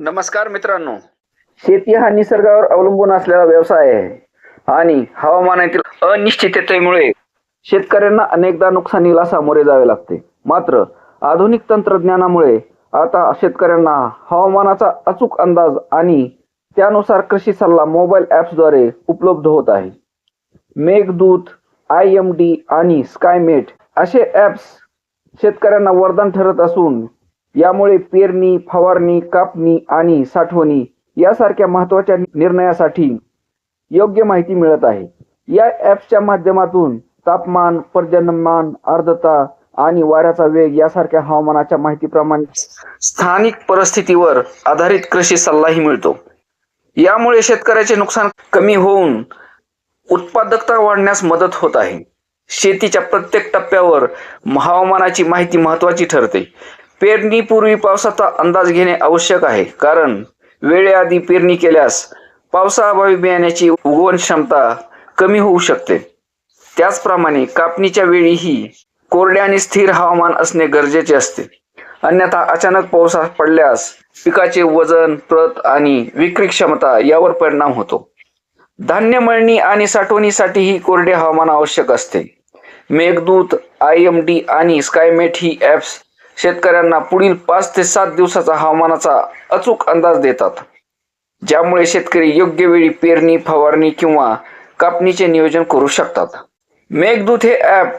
नमस्कार मित्रांनो. शेती हा निसर्गावर अवलंबून असलेला व्यवसाय आहे. आणि हवामानातील अनिश्चिततेमुळे शेतकऱ्यांना अनेकदा नुकसानीला सामोरे जावे लागते. मात्र आधुनिक तंत्रज्ञानामुळे आता शेतकऱ्यांना हवामानाचा अचूक अंदाज आणि त्यानुसार कृषी सल्ला मोबाईल ॲप्सद्वारे उपलब्ध होत आहे. मेघदूत आय एम डी आणि स्कायमेट असे ॲप्स शेतकऱ्यांना वरदान ठरत असून यामुळे पेरणी फवारणी कापणी आणि साठवणी यासारख्या महत्त्वाच्या निर्णयासाठी योग्य माहिती मिळत आहे. या ॲप्सच्या माध्यमातून तापमान पर्जन्यमान आर्द्रता आणि वाऱ्याचा वेग यासारख्या हवामानाच्या माहितीप्रमाणे स्थानिक परिस्थितीवर आधारित कृषी सल्लाही मिळतो. यामुळे शेतकऱ्याचे नुकसान कमी होऊन उत्पादकता वाढण्यास मदत होत आहे. शेतीच्या प्रत्येक टप्प्यावर हवामानाची माहिती महत्वाची ठरते. पेरणीपूर्वी पावसाचा अंदाज घेणे आवश्यक आहे. कारण वेळेआधी पेरणी केल्यास पावसाअभावी बियाण्याची उगवण क्षमता कमी होऊ शकते. त्याचप्रमाणे कापणीच्या वेळीही कोरडे आणि स्थिर हवामान असणे गरजेचे असते. अन्यथा अचानक पाऊस पडल्यास पिकाचे वजन प्रत आणि विक्री क्षमता यावर परिणाम होतो. धान्य मळणी आणि साठवणीसाठीही कोरडे हवामान आवश्यक असते. मेघदूत आय एम डी आणि स्कायमेट ही ॲप्स शेतकऱ्यांना पुढील पाच ते सात दिवसाचा हवामानाचा अचूक अंदाज देतात. ज्यामुळे शेतकरी योग्य वेळी पेरणी फवारणी किंवा कापणीचे नियोजन करू शकतात. मेघदूत हे ॲप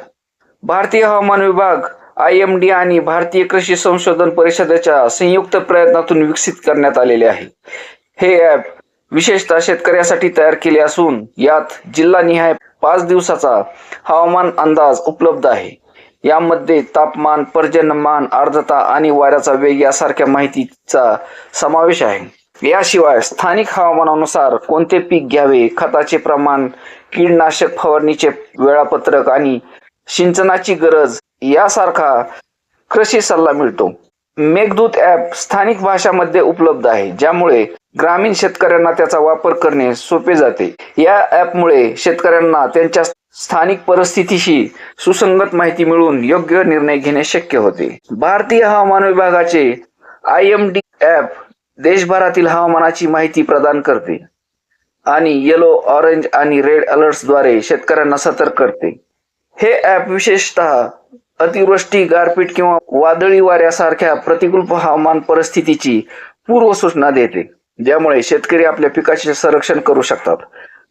भारतीय हवामान विभाग आय एम डी आणि भारतीय कृषी संशोधन परिषदेच्या संयुक्त प्रयत्नातून विकसित करण्यात आलेले आहे. हे ॲप विशेषतः शेतकऱ्यासाठी तयार केले असून यात जिल्हानिहाय पाच दिवसाचा हवामान अंदाज उपलब्ध आहे. यामध्ये तापमान पर्जन्यमान आर्द्रता आणि वाऱ्याचा वेग यासारख्या माहितीचा समावेश आहे. याशिवाय स्थानिक हवामानानुसार कोणते पीक घ्यावे? खताचे प्रमाण कीडनाशक फवारणीचे वेळापत्रक आणि सिंचनाची गरज यासारखा कृषी सल्ला मिळतो. मेघदूत ॲप स्थानिक भाषामध्ये उपलब्ध आहे ज्यामुळे ग्रामीण शेतकऱ्यांना त्याचा वापर करणे सोपे जाते. या ॲपमुळे शेतकऱ्यांना त्यांच्या स्थानिक परिस्थितीशी सुसंगत माहिती मिळून योग्य निर्णय घेणे शक्य होते. भारतीय हवामान विभागाचे आय एम डी ॲप देशभरातील हवामानाची माहिती प्रदान करते आणि येलो ऑरेंज आणि रेड अलर्ट्सद्वारे शेतकऱ्यांना सतर्क करते. हे ॲप विशेषतः अतिवृष्टी गारपीट किंवा वादळी वाऱ्यासारख्या प्रतिकूल हवामान परिस्थितीची पूर्वसूचना देते ज्यामुळे शेतकरी आपल्या पिकाचे संरक्षण करू शकतात.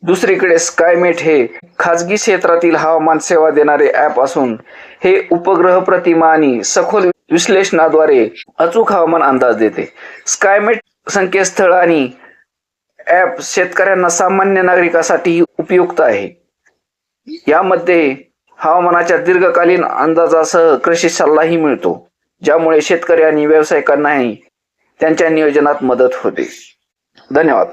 दुसरीकडे स्कायमेट हे खाजगी क्षेत्रातील हवामान सेवा देणारे ॲप असून हे उपग्रह प्रतिमा आणि सखोल विश्लेषणाद्वारे अचूक हवामान अंदाज देते. स्कायमेट संकेतस्थळ आणि ॲप शेतकऱ्यांना सामान्य नागरिकासाठी उपयुक्त आहे. यामध्ये हवामानाच्या दीर्घकालीन अंदाजासह कृषी सल्लाही मिळतो ज्यामुळे शेतकरी आणि व्यावसायिकांनाही त्यांच्या नियोजनात मदत होते. धन्यवाद.